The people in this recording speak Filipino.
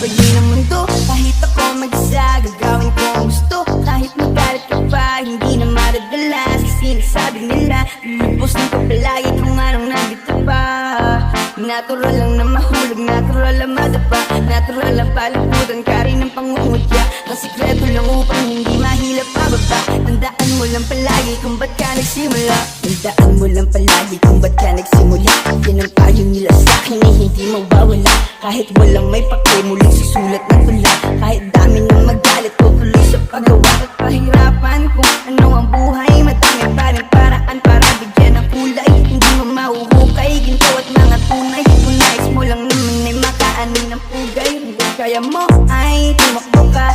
Pagin ang mundo, kahit ako mag-isa Gagawin ko ang gusto. Kahit magalit ka pa, hindi na maradala Sa sinasabi nila Lubos na ko palagi kung anong nandito pa. Natural lang na mahulog, natural lang madapa. Natural lang palagutan ka rin ng pangungutya. Ang sikreto lang upang hindi mahilap pababa. Tandaan mo lang palagi kung ba't ka nagsimula. Tandaan mo lang palagi kung ba't ka nagsimula hindi mawawala. Kahit walang may pake, muling susulat na tula. Kahit dami ng magalit, tutuloy sa paggawa. Kahirapan kung ano ang buhay? Madami pa rin paraan para bigyan ng kulay. Hindi mo mauhukay, ginto at mga tunay. Kung mo lang naman ay makaano ng pugay. Hindi kaya mo ay tumakbo ka,